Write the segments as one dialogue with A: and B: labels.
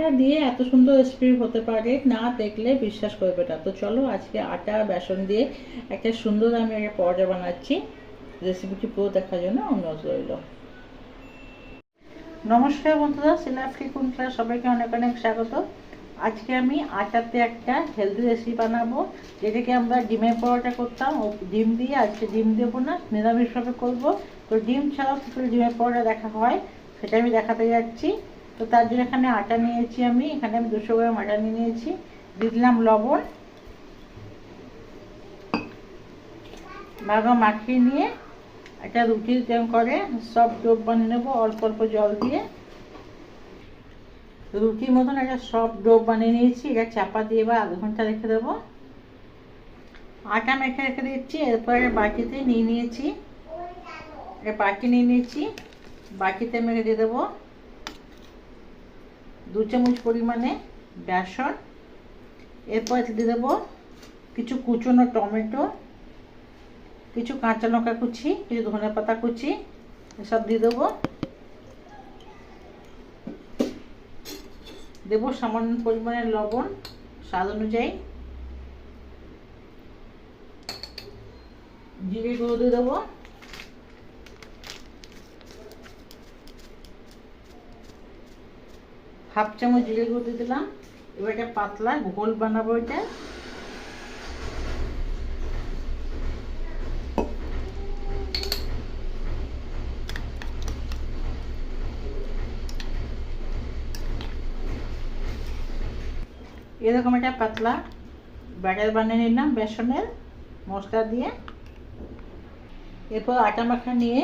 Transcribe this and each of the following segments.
A: আটা দিয়ে এত সুন্দর রেসিপি হতে পারে, না দেখলে বিশ্বাস করবে না। তো চলো আজকে আটা, বেসন দিয়ে একটা সুন্দর আমি একটা পরোটা বানাচ্ছি। রেসিপিটি পুরো দেখার জন্য অনুরোধ রইল। নমস্কার বন্ধুরা, সিনাফ্রি কুন সবাইকে অনেক অনেক স্বাগত। আজকে আমি আটাতে একটা হেলদি রেসিপি বানাবো, যেটাকে আমরা ডিমের পরোটা করতাম। ও ডিম দিয়ে, আজকে ডিম দেবো না, নিরামিষভাবে করব। তো ডিম ছাড়াও কী করে ডিমের পরোটা দেখা হয়, সেটা আমি দেখাতে যাচ্ছি। তো তার জন্য এখানে আটা নিয়েছি আমি, এখানে আমি দুশো গ্রাম আটা নিয়ে নিয়েছি, দিয়ে দিলাম লবণ। ভাগা মাখিয়ে নিয়ে একটা রুটি তেম করে, সব ডোব বানিয়ে নেব, অল্প অল্প জল দিয়ে। রুটির মতন একটা সব ডোব বানিয়ে নিয়েছি, এটা চাপা দিয়ে বা আধ ঘণ্টা রেখে দেবো। আটা মেখে রেখে দিচ্ছি, এরপর বাটিতে নিয়ে নিয়েছি। বাটি নিয়ে নিয়েছি, বাটিতে মেখে দিয়ে দেবো। দু চামচ পরিমাণে বেসন। এরপর দিয়ে দেবো কিছু কুচনো টমেটো, কিছু কাঁচা লঙ্কা কুচি, কিছু ধনে পাতা কুচি। এসব দিয়ে দেবো। দেবো সামান্য পরিমাণে লবণ, স্বাদ অনুযায়ী। জিরে গুঁড়ো দিয়ে দেবো। হাফ চামচ জিরে গুঁড়ো দিলাম। এবার এটা পাতলা ঘোল বানাবো এটা। এরকম একটা পাতলা ব্যাটার বানিয়ে নিলাম বেসনের মশলা দিয়ে। এরপর আটা মাখা নিয়ে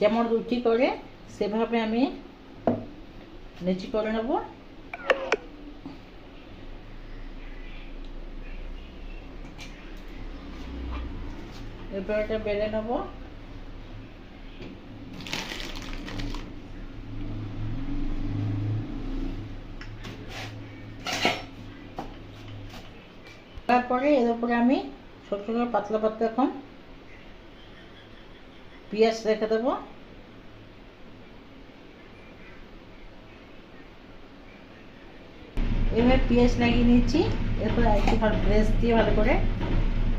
A: যেমন রুটি করে, সেভাবে আমি নেচি করে নেব? এরপর এটা বেলে নেব। তারপরে এর উপরে আমি ছোট ছোট পাতলা পাতলা এখন পেঁয়াজ রেখে দেবো। এবার পেঁয়াজ লাগিয়ে নিচ্ছি এরপর একটু ব্রেস দিয়ে ভালো করে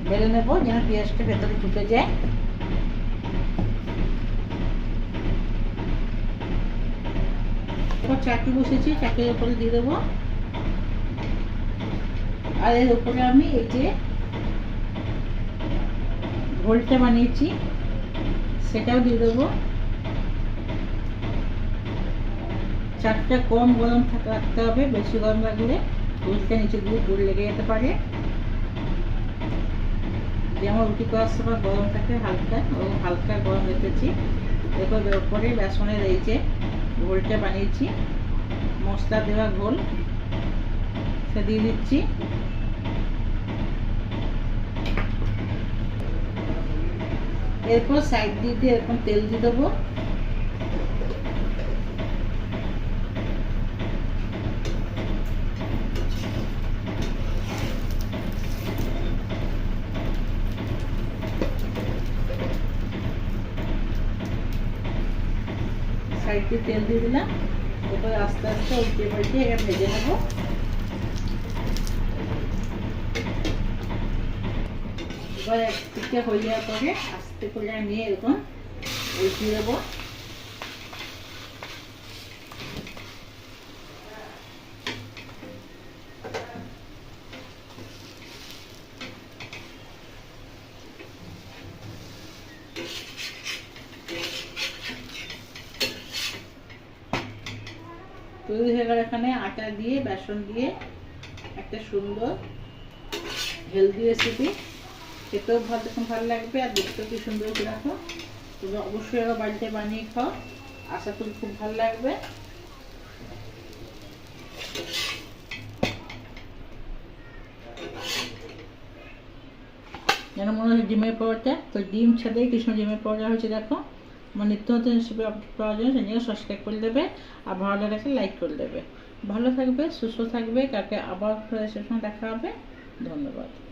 A: বেলে নেব, যেন পেঁয়াজটা ভেতরে ঢুকে যায়। এরপর চাকরি বসেছি চাকরির উপরে দিয়ে দেবো। আর এর উপরে আমি এই যে ঘোলটা বানিয়েছি, সেটাও দিয়ে দেবো। চারটা কম গরম থাকা, রাখতে হবে, বেশি গরম লাগলে রুটিটা নিচে দিয়ে দূর লেগে যেতে পারে। যেমন রুটি করার সময় গরম থাকে হালকা, ও হালকা গরম রেখেছি। এরপর ওপরে বেসনের এই যে ঘোলটা বানিয়েছি। মশলা দেওয়া ঘোল সে দিয়ে দিচ্ছি। এরপর সাইড দিয়ে দিয়ে এরকম তেল দিয়ে দেবো। সাইড দিয়ে তেল দিয়ে দিলাম। এরপর আস্তে আস্তে উল্টে পাল্টে এটা ভেজে নেব। এবার এক দিকটা হয়ে যাওয়ার পরে আস্তে করে আমি এরকম উল্টে দেবো। তৈরি হয়ে গেল এখানে আটা দিয়ে, বেসন দিয়ে একটা সুন্দর হেলদি রেসিপি খেতেও ভালো দেখুন ভালো লাগবে আর দেখতেও কি সুন্দর দেখো তোমরা অবশ্যই আরও বাড়িতে বানিয়ে খাও। আশা করি খুব ভালো লাগবে। যেন মনে হচ্ছে ডিমের পরোটা। তো ডিম ছাড়াই কৃষ্ণ ডিমের পরোটা হয়েছে, দেখো। নিত্য নতুন রেসিপি আপডেট পাওয়ার জন্য চ্যানেলকে সাবস্ক্রাইব করে দেবে আর ভালো লাগলে লাইক করে দেবে। ভালো থাকবে, সুস্থ থাকবে কাকে আবার সঙ্গে দেখা হবে। ধন্যবাদ।